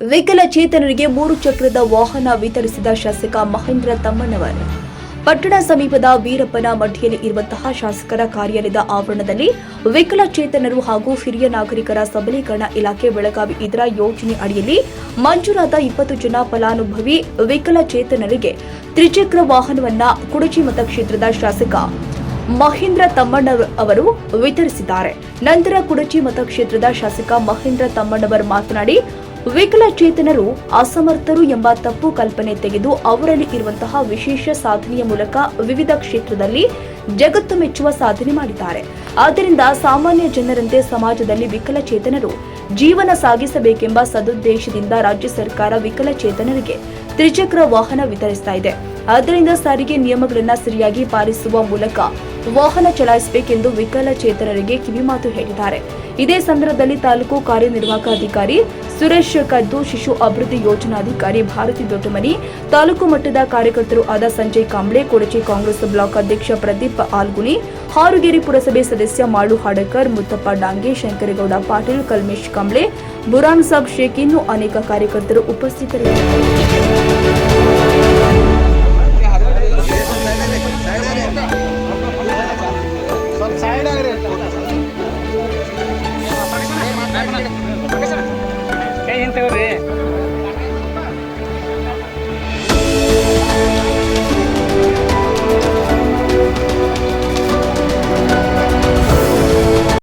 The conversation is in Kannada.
ವಿಕಲಚೇತನರಿಗೆ ಮೂರು ಚಕ್ರದ ವಾಹನ ವಿತರಿಸಿದ ಶಾಸಕ ಮಹೇಂದ್ರ ತಮ್ಮಣ್ಣವರ್. ಪಟ್ಟಣ ಸಮೀಪದ ವೀರಪ್ಪನ ಮಠಿಯಲ್ಲಿ ಇರುವಂತಹ ಶಾಸಕರ ಕಾರ್ಯಾಲಯದ ಆವರಣದಲ್ಲಿ ವಿಕಲಚೇತನರು ಹಾಗೂ ಹಿರಿಯ ನಾಗರಿಕರ ಸಬಲೀಕರಣ ಇಲಾಖೆ ಬೆಳಗಾವಿ ಇದರ ಯೋಜನೆ ಅಡಿಯಲ್ಲಿ ಮಂಜೂರಾದ ಇಪ್ಪತ್ತು ಜನ ಫಲಾನುಭವಿ ವಿಕಲಚೇತನರಿಗೆ ತ್ರಿಚಕ್ರ ವಾಹನವನ್ನ ಕುಡಚಿ ಮತಕ್ಷೇತ್ರದ ಶಾಸಕ ಮಹೇಂದ್ರ ತಮ್ಮಣ್ಣ ಅವರು ವಿತರಿಸಿದ್ದಾರೆ. ನಂತರ ಕುಡಚಿ ಮತಕ್ಷೇತ್ರದ ಶಾಸಕ ಮಹೇಂದ್ರ ತಮ್ಮಣ್ಣವರ್ ಮಾತನಾಡಿ ವಿಕಲಚೇತನರು ಅಸಮರ್ಥರು ಎಂಬ ತಪ್ಪು ಕಲ್ಪನೆ ತೆಗೆದು ಅವರಲ್ಲಿ ಇರುವಂತಹ ವಿಶೇಷ ಸಾಧನೆಯ ಮೂಲಕ ವಿವಿಧ ಕ್ಷೇತ್ರದಲ್ಲಿ ಜಗತ್ತು ಮೆಚ್ಚುವ ಸಾಧನೆ ಮಾಡಿದ್ದಾರೆ. ಆದ್ದರಿಂದ ಸಾಮಾನ್ಯ ಜನರಂತೆ ಸಮಾಜದಲ್ಲಿ ವಿಕಲಚೇತನರು ಜೀವನ ಸಾಗಿಸಬೇಕೆಂಬ ಸದುದ್ದೇಶದಿಂದ ರಾಜ್ಯ ಸರ್ಕಾರ ವಿಕಲಚೇತನರಿಗೆ ತ್ರಿಚಕ್ರ ವಾಹನ ವಿತರಿಸ್ತಾ ಇದೆ. ಆದ್ದರಿಂದ ಸಾರಿಗೆ ನಿಯಮಗಳನ್ನು ಸರಿಯಾಗಿ ಪಾಲಿಸುವ ಮೂಲಕ ವಾಹನ ಚಲಾಯಿಸಬೇಕೆಂದು ವಿಕಲಚೇತನರಿಗೆ ಕಿವಿಮಾತು ಹೇಳಿದ್ದಾರೆ. ಇದೇ ಸಂದರ್ಭದಲ್ಲಿ ತಾಲೂಕು ಕಾರ್ಯನಿರ್ವಾಹಕ ಅಧಿಕಾರಿ ಸುರೇಶ್ ಕದ್ದು ಶಿಶು ಅಭಿವೃದ್ಧಿ ಯೋಜನಾಧಿಕಾರಿ ಭಾರತಿ ದೊಡ್ಡಮನಿ, ತಾಲೂಕು ಮಟ್ಟದ ಕಾರ್ಯಕರ್ತರು ಆದ ಸಂಜಯ್ ಕಾಂಬ್ಳೆ, ಕೊಡಚಿ ಕಾಂಗ್ರೆಸ್ ಬ್ಲಾಕ್ ಅಧ್ಯಕ್ಷ ಪ್ರದೀಪ್ ಆಲ್ಗುನಿ ಹಾರುಗೇರಿ ಪುರಸಭೆ ಸದಸ್ಯ ಮಾಳು ಹಾಡಕರ್, ಮುತ್ತಪ್ಪ ಡಾಂಗೆ, ಶಂಕರಗೌಡ ಪಾಟೀಲ್, ಕಲ್ಮೇಶ್ ಕಾಂಬ್ಳೆ, ಬುರಾನ್ ಸಾಬ್ ಶೇಖ್ ಇನ್ನೂ ಅನೇಕ ಕಾರ್ಯಕರ್ತರು ಉಪಸ್ಥಿತರಿದ್ದರು. gente,